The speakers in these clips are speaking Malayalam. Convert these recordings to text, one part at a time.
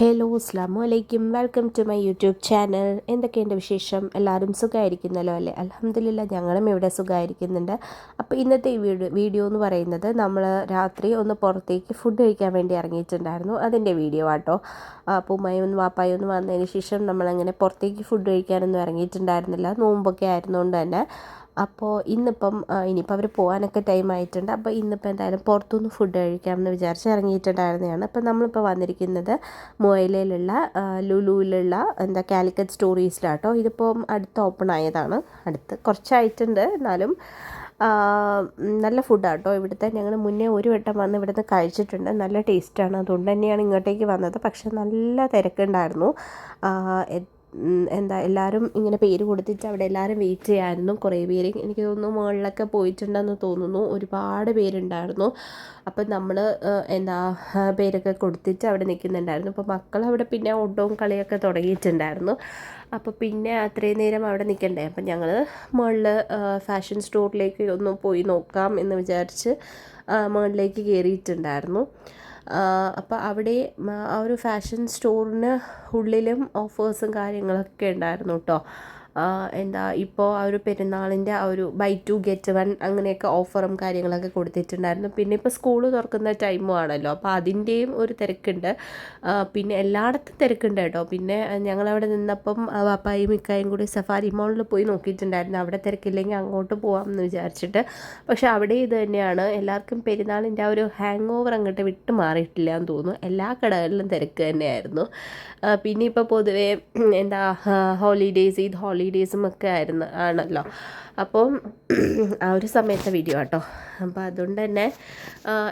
ഹലോ അസ്ലാം വലൈക്കും welcome to my YouTube channel എന്തൊക്കെയുണ്ട് വിശേഷം? എല്ലാവരും സുഖമായിരിക്കുന്നല്ലോ അല്ലേ? അലഹമ്മദില്ല ഞങ്ങളും ഇവിടെ സുഖമായിരിക്കുന്നുണ്ട് അപ്പോൾ ഇന്നത്തെ ഈ വീഡിയോ വീഡിയോ എന്ന് പറയുന്നത് നമ്മൾ രാത്രി ഒന്ന് പുറത്തേക്ക് ഫുഡ് കഴിക്കാൻ വേണ്ടി ഇറങ്ങിയിട്ടുണ്ടായിരുന്നു. അതിന്റെ വീഡിയോ ആട്ടോ. അപ്പോൾ വാപ്പായും ഒന്ന് വന്നതിന് ശേഷം നമ്മളങ്ങനെ പുറത്തേക്ക് ഫുഡ് കഴിക്കാനൊന്നും ഇറങ്ങിയിട്ടുണ്ടായിരുന്നില്ല. നോമ്പൊക്കെ ആയിരുന്നുകൊണ്ട് തന്നെ. അപ്പോൾ ഇന്നിപ്പം ഇനിയിപ്പോൾ അവർ പോകാനൊക്കെ ടൈം ആയിട്ടുണ്ട്. അപ്പോൾ ഇന്നിപ്പോൾ എന്തായാലും പുറത്തുനിന്ന് ഫുഡ് കഴിക്കാമെന്ന് വിചാരിച്ച് ഇറങ്ങിയിട്ടുണ്ടായിരുന്നതാണ്. അപ്പോൾ നമ്മളിപ്പോൾ വന്നിരിക്കുന്നത് മൊയിലയിലുള്ള ലുലുവിലുള്ള എന്താ കാലിക്കറ്റ് സ്റ്റോറീസിലാട്ടോ ഇതിപ്പം അടുത്ത് ഓപ്പൺ ആയതാണ്. അടുത്ത് കുറച്ചായിട്ടുണ്ട്. എന്നാലും നല്ല ഫുഡാട്ടോ ഇവിടുത്തെ ഞങ്ങൾ മുന്നേ ഒരു വട്ടം വന്ന് ഇവിടുന്ന് കഴിച്ചിട്ടുണ്ട്. നല്ല ടേസ്റ്റാണ് അതുകൊണ്ട് തന്നെയാണ് ഇങ്ങോട്ടേക്ക് വന്നത്. പക്ഷെ നല്ല തിരക്കുണ്ടായിരുന്നു. എന്താ എല്ലാവരും ഇങ്ങനെ പേര് കൊടുത്തിട്ട് അവിടെ എല്ലാവരും വെയിറ്റ് ചെയ്യായിരുന്നു. കുറേ പേര് എനിക്ക് തോന്നുന്നു മുകളിലൊക്കെ പോയിട്ടുണ്ടെന്ന് തോന്നുന്നു. ഒരുപാട് പേരുണ്ടായിരുന്നു. അപ്പം നമ്മൾ എന്താ പേരൊക്കെ കൊടുത്തിട്ട് അവിടെ നിൽക്കുന്നുണ്ടായിരുന്നു. അപ്പോൾ മക്കൾ അവിടെ പിന്നെ ഓട്ടവും കളിയൊക്കെ തുടങ്ങിയിട്ടുണ്ടായിരുന്നു. അപ്പോൾ പിന്നെ അത്രയും നേരം അവിടെ നിൽക്കണ്ടേ? അപ്പം ഞങ്ങൾ മുകളിൽ ഫാഷൻ സ്റ്റോറിലേക്ക് ഒന്ന് പോയി നോക്കാം എന്ന് വിചാരിച്ച് മുകളിലേക്ക് കയറിയിട്ടുണ്ടായിരുന്നു. അപ്പോൾ അവിടെ ആ ഒരു ഫാഷൻ സ്റ്റോറിന് ഉള്ളിലും ഓഫേഴ്സും കാര്യങ്ങളൊക്കെ ഉണ്ടായിരുന്നു കേട്ടോ എന്താ ഇപ്പോൾ ആ ഒരു പെരുന്നാളിന്റെ ആ ഒരു ബൈ ടു ഗെറ്റ് വൺ അങ്ങനെയൊക്കെ ഓഫറും കാര്യങ്ങളൊക്കെ കൊടുത്തിട്ടുണ്ടായിരുന്നു. പിന്നെ ഇപ്പോൾ സ്കൂൾ തുറക്കുന്ന ടൈമും ആണല്ലോ. അപ്പോൾ അതിന്റെയും ഒരു തിരക്കുണ്ട്. പിന്നെ എല്ലായിടത്തും തിരക്കുണ്ട് കേട്ടോ. പിന്നെ ഞങ്ങളവിടെ നിന്നപ്പം പപ്പായും മിക്കായും കൂടി സഫാരി മോളിൽ പോയി നോക്കിയിട്ടുണ്ടായിരുന്നു. അവിടെ തിരക്കില്ലെങ്കിൽ അങ്ങോട്ട് പോകാം എന്ന് വിചാരിച്ചിട്ട്. പക്ഷെ അവിടെ ഇത് തന്നെയാണ്. എല്ലാവർക്കും പെരുന്നാളിന്റെ ആ ഒരു ഹാങ് ഓവർ അങ്ങോട്ട് വിട്ടു മാറിയിട്ടില്ല എന്ന് തോന്നുന്നു. എല്ലാ കടകളിലും തിരക്ക് തന്നെയായിരുന്നു. പിന്നെ ഇപ്പോൾ പൊതുവേ എന്താ ഹോളിഡേയ്സ് ഈദ് ഹോളിഡേയ്സും ഒക്കെ ആയിരുന്നു ആണല്ലോ. അപ്പോൾ ആ ഒരു സമയത്തെ വീഡിയോ കേട്ടോ അപ്പോൾ അതുകൊണ്ട് തന്നെ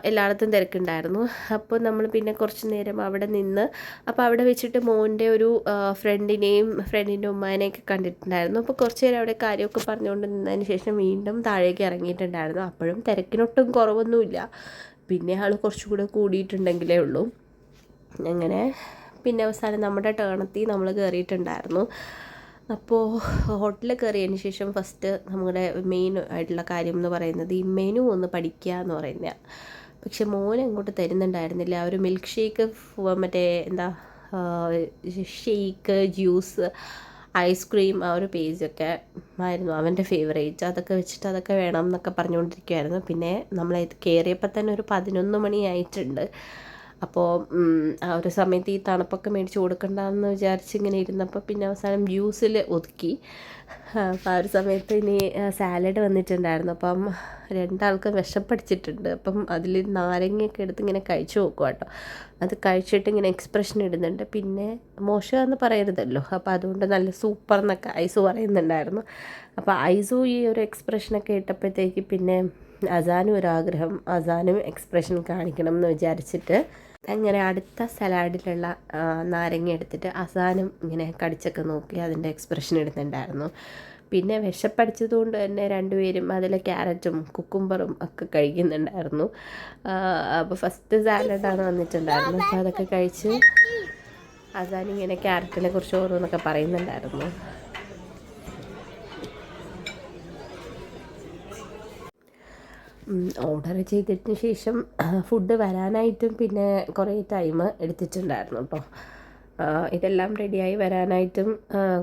എല്ലായിടത്തും തിരക്കുണ്ടായിരുന്നു. അപ്പോൾ നമ്മൾ പിന്നെ കുറച്ച് നേരം അവിടെ നിന്ന് അപ്പോൾ അവിടെ വെച്ചിട്ട് മോന്റെ ഒരു ഫ്രണ്ടിനെയും ഫ്രണ്ടിന്റെ ഉമ്മാനെയൊക്കെ കണ്ടിട്ടുണ്ടായിരുന്നു. അപ്പോൾ കുറച്ച് നേരം അവിടെ കാര്യമൊക്കെ പറഞ്ഞുകൊണ്ട് നിന്നതിന് ശേഷം വീണ്ടും താഴേക്ക് ഇറങ്ങിയിട്ടുണ്ടായിരുന്നു. അപ്പോഴും തിരക്കിനൊട്ടും കുറവൊന്നുമില്ല. പിന്നെ ആൾ കുറച്ചുകൂടെ കൂടിയിട്ടുണ്ടെങ്കിലേ ഉള്ളൂ. അങ്ങനെ പിന്നെ അവസാനം നമ്മുടെ ടേണത്തിൽ നമ്മൾ കയറിയിട്ടുണ്ടായിരുന്നു അപ്പോൾ ഹോട്ടലിൽ കയറിയതിന് ശേഷം ഫസ്റ്റ് നമ്മുടെ മെയിൻ ആയിട്ടുള്ള കാര്യം എന്ന് പറയുന്നത് ഈ മെനു ഒന്ന് പഠിക്കുക എന്ന് പറയുന്നത് പക്ഷെ മോൻ അങ്ങോട്ട് തരുന്നുണ്ടായിരുന്നില്ല. ഒരു മിൽക്ക് ഷേക്ക് മറ്റേ എന്താ ഷേക്ക് ജ്യൂസ് ഐസ്ക്രീം ആ ഒരു പേജൊക്കെ ആയിരുന്നു അവന്റെ ഫേവറേറ്റ് അതൊക്കെ വെച്ചിട്ട് അതൊക്കെ വേണം എന്നൊക്കെ പറഞ്ഞുകൊണ്ടിരിക്കുമായിരുന്നു പിന്നെ നമ്മൾ കയറിയപ്പോൾ തന്നെ ഒരു പതിനൊന്ന് മണി ആയിട്ടുണ്ട് അപ്പോൾ ആ ഒരു സമയത്ത് ഈ തണുപ്പൊക്കെ മേടിച്ച് കൊടുക്കണ്ടെന്ന് വിചാരിച്ച് ഇങ്ങനെ ഇരുന്നപ്പോൾ പിന്നെ അവസാനം ജ്യൂസിൽ ഒതുക്കി. അപ്പോൾ ആ ഒരു സമയത്ത് ഇനി സാലഡ് വന്നിട്ടുണ്ടായിരുന്നു. അപ്പം രണ്ടാൾക്കും വിശപ്പടിച്ചിട്ടുണ്ട്. അപ്പം അതിൽ നാരങ്ങയൊക്കെ എടുത്ത് ഇങ്ങനെ കഴിച്ചു നോക്കുക കേട്ടോ. അത് കഴിച്ചിട്ട് ഇങ്ങനെ എക്സ്പ്രഷൻ ഇടുന്നുണ്ട്. പിന്നെ മോശമെന്ന് പറയരുതല്ലോ. അപ്പോൾ അതുകൊണ്ട് നല്ല സൂപ്പർ എന്നൊക്കെ ഐസു പറയുന്നുണ്ടായിരുന്നു. അപ്പോൾ ഐസു ഈ ഒരു എക്സ്പ്രഷനൊക്കെ ഇട്ടപ്പോഴത്തേക്ക് പിന്നെ അസാനും ഒരാഗ്രഹം അസാനും എക്സ്പ്രഷൻ കാണിക്കണം എന്ന് വിചാരിച്ചിട്ട് അങ്ങനെ അടുത്ത സലാഡിലുള്ള നാരങ്ങ എടുത്തിട്ട് അസാനും ഇങ്ങനെ കടിച്ചൊക്കെ നോക്കി അതിന്റെ എക്സ്പ്രഷൻ എടുത്തിട്ടുണ്ടായിരുന്നു. പിന്നെ വിശപ്പടിച്ചതുകൊണ്ട് തന്നെ രണ്ടുപേരും അതിൽ ക്യാരറ്റും കുക്കുംബറും ഒക്കെ കഴിക്കുന്നുണ്ടായിരുന്നു. അപ്പോൾ ഫസ്റ്റ് സാലഡാണ് വന്നിട്ടുണ്ടായിരുന്നത്. അപ്പോൾ അതൊക്കെ കഴിച്ച് അസാൻ ഇങ്ങനെ ക്യാരറ്റിനെ കുറിച്ച് ഓരോന്നൊക്കെ പറയുന്നുണ്ടായിരുന്നു. ഓർഡർ ചെയ്തതിന് ശേഷം ഫുഡ് വരാനായിട്ടും പിന്നെ കുറേ ടൈം എടുത്തിട്ടുണ്ടായിരുന്നു കേട്ടോ ഇതെല്ലാം റെഡിയായി വരാനായിട്ടും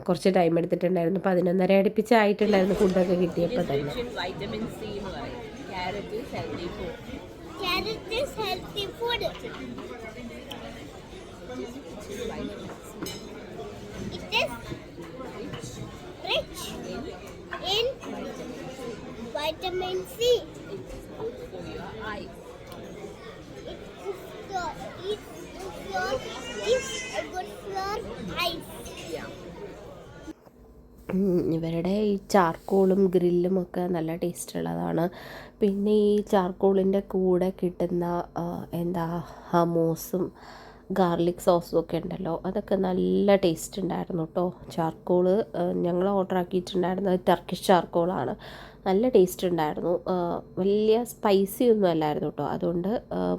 കുറച്ച് ടൈം എടുത്തിട്ടുണ്ടായിരുന്നു. പതിനൊന്നര അടുപ്പിച്ചായിട്ടുണ്ടായിരുന്നു ഫുഡൊക്കെ കിട്ടിയപ്പോൾ തന്നെ. Vitamin ഇവരുടെ ഈ ചാർക്കോളും ഗ്രില്ലും ഒക്കെ നല്ല ടേസ്റ്റ് ഉള്ളതാണ് പിന്നെ ഈ ചാർക്കോളിന്റെ കൂടെ കിട്ടുന്ന എന്താ ഹമോസും ഗാർലിക് സോസും ഒക്കെ ഉണ്ടല്ലോ. അതൊക്കെ നല്ല ടേസ്റ്റ് ഉണ്ടായിരുന്നു കേട്ടോ ചാർക്കോൾ ഞങ്ങൾ ഓർഡർ ആക്കിയിട്ടുണ്ടായിരുന്നത് ടർക്കിഷ് ചാർക്കോളാണ് നല്ല ടേസ്റ്റ് ഉണ്ടായിരുന്നു. വലിയ സ്പൈസി ഒന്നും അല്ലായിരുന്നു കേട്ടോ അതുകൊണ്ട്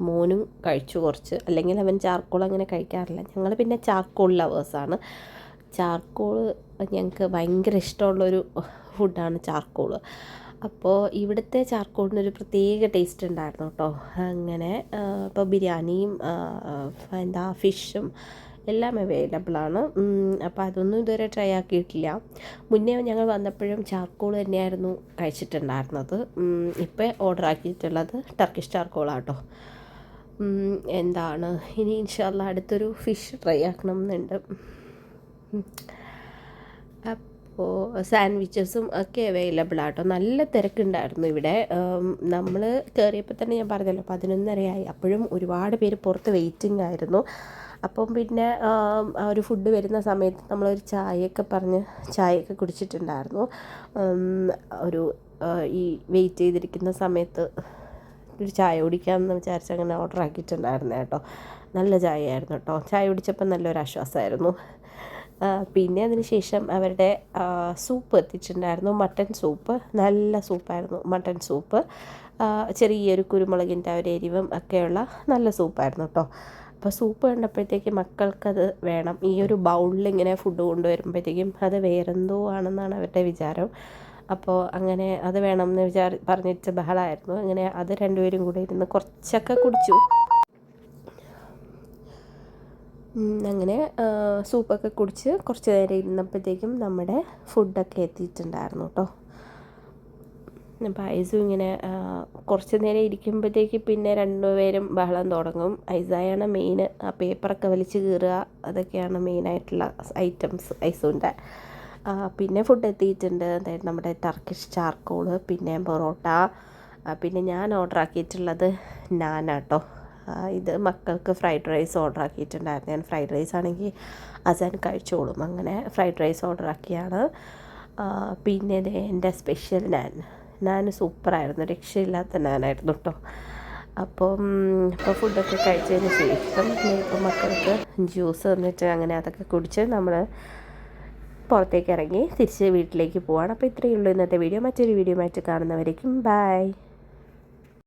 മോനും കഴിച്ചു കുറച്ച്. അല്ലെങ്കിൽ അവൻ ചാർക്കോൾ അങ്ങനെ കഴിക്കാറില്ല. ഞങ്ങൾ പിന്നെ ചാർക്കോൾ ലവേഴ്സാണ് ചാർക്കോൾ ഞങ്ങൾക്ക് ഭയങ്കര ഇഷ്ടമുള്ളൊരു ഫുഡാണ് ചാർക്കോൾ അപ്പോൾ ഇവിടുത്തെ ചാർക്കോടിനൊരു പ്രത്യേക ടേസ്റ്റ് ഉണ്ടായിരുന്നു കേട്ടോ അങ്ങനെ ഇപ്പോൾ ബിരിയാണിയും എന്താ ഫിഷും എല്ലാം അവൈലബിൾ ആണ്. അപ്പോൾ അതൊന്നും ഇതുവരെ ട്രൈ ആക്കിയിട്ടില്ല. മുന്നേ ഞങ്ങൾ വന്നപ്പോഴും ചാർക്കോൾ തന്നെയായിരുന്നു കഴിച്ചിട്ടുണ്ടായിരുന്നത്. ഇപ്പോൾ ഓർഡർ ആക്കിയിട്ടുള്ളത് ടർക്കിഷ് ചാർക്കോളാട്ടോ എന്താണ് ഇനി ഇൻഷാല്ല അടുത്തൊരു ഫിഷ് ട്രൈ ആക്കണം എന്നുണ്ട് സാൻഡ്വിച്ചസും ഒക്കെ അവൈലബിൾ ആട്ടോ. നല്ല തിരക്കുണ്ടായിരുന്നു ഇവിടെ. നമ്മൾ കയറിയപ്പോൾ തന്നെ ഞാൻ പറഞ്ഞല്ലോ പതിനൊന്നരയായി. അപ്പോഴും ഒരുപാട് പേര് പുറത്ത് വെയിറ്റിംഗ് ആയിരുന്നു. അപ്പം പിന്നെ ആ ഒരു ഫുഡ് വരുന്ന സമയത്ത് നമ്മളൊരു ചായയൊക്കെ പറഞ്ഞ് ചായയൊക്കെ കുടിച്ചിട്ടുണ്ടായിരുന്നു. ഒരു ഈ വെയിറ്റ് ചെയ്തിരിക്കുന്ന സമയത്ത് ഒരു ചായ കുടിക്കാമെന്ന് വിചാരിച്ച് അങ്ങനെ ഓർഡർ ആക്കിയിട്ടുണ്ടായിരുന്നു കേട്ടോ. നല്ല ചായയായിരുന്നു കേട്ടോ. ചായ കുടിച്ചപ്പോൾ നല്ലൊരു ആശ്വാസമായിരുന്നു. പിന്നെ അതിനുശേഷം അവരുടെ സൂപ്പ് എത്തിച്ചിട്ടുണ്ടായിരുന്നു. മട്ടൻ സൂപ്പ് നല്ല സൂപ്പായിരുന്നു മട്ടൻ സൂപ്പ് ചെറിയൊരു കുരുമുളകിന്റെ ഒരു എരിവും ഒക്കെയുള്ള നല്ല സൂപ്പായിരുന്നു കേട്ടോ അപ്പോൾ സൂപ്പ് കണ്ടപ്പോഴത്തേക്ക് മക്കൾക്കത് വേണം. ഈ ഒരു ബൗളിൽ ഇങ്ങനെ ഫുഡ് കൊണ്ടുവരുമ്പോഴത്തേക്കും അത് വേറെന്തോ ആണെന്നാണ് അവരുടെ വിചാരം. അപ്പോൾ അങ്ങനെ അത് വേണം എന്ന് വിചാരി പറഞ്ഞിട്ട് ബഹളമായിരുന്നു അങ്ങനെ അത് രണ്ടുപേരും കൂടെ ഇരുന്ന് കുറച്ചൊക്കെ കുടിച്ചു. അങ്ങനെ സൂപ്പൊക്കെ കുടിച്ച് കുറച്ച് നേരം ഇരുന്നപ്പോഴത്തേക്കും നമ്മുടെ ഫുഡൊക്കെ എത്തിയിട്ടുണ്ടായിരുന്നു കേട്ടോ. പായസം ഇങ്ങനെ കുറച്ച് നേരം ഇരിക്കുമ്പോഴത്തേക്ക് പിന്നെ രണ്ടുപേരും ബഹളം തുടങ്ങും. ഐസായാണ് മെയിൻ ആ പേപ്പറൊക്കെ വലിച്ച് കീറുക അതൊക്കെയാണ് മെയിനായിട്ടുള്ള ഐറ്റംസ് ആ, പിന്നെ ഫുഡ് എത്തിയിട്ടുണ്ട്. അതായത് നമ്മുടെ ടർക്കിഷ് ചാർക്കോൾ പിന്നെ പൊറോട്ട പിന്നെ ഞാൻ ഓർഡർ ആക്കിയിട്ടുള്ളത് നാനാട്ടോ ഇത് മക്കൾക്ക് ഫ്രൈഡ് റൈസ് ഓർഡർ ആക്കിയിട്ടുണ്ടായിരുന്നു. ഞാൻ ഫ്രൈഡ് റൈസ് ആണെങ്കിൽ അസാൻ കഴിച്ചോളും. അങ്ങനെ ഫ്രൈഡ് റൈസ് ഓർഡർ ആക്കിയാണ്. പിന്നെ എന്റെ സ്പെഷ്യൽ നാൻ. നാൻ സൂപ്പറായിരുന്നു രക്ഷയില്ലാത്ത നാനായിരുന്നു കേട്ടോ അപ്പം ഇപ്പോൾ ഫുഡൊക്കെ കഴിച്ചതിന് ശേഷം ഇപ്പം മക്കൾക്ക് ജ്യൂസ് തന്നിട്ട് അങ്ങനെ അതൊക്കെ കുടിച്ച് നമ്മൾ പുറത്തേക്ക് ഇറങ്ങി തിരിച്ച് വീട്ടിലേക്ക് പോവാണ്. അപ്പോൾ ഇത്രയേ ഉള്ളൂ ഇന്നത്തെ വീഡിയോ മറ്റൊരു വീഡിയോ ആയിട്ട് കാണുന്നവരേക്കും ബൈ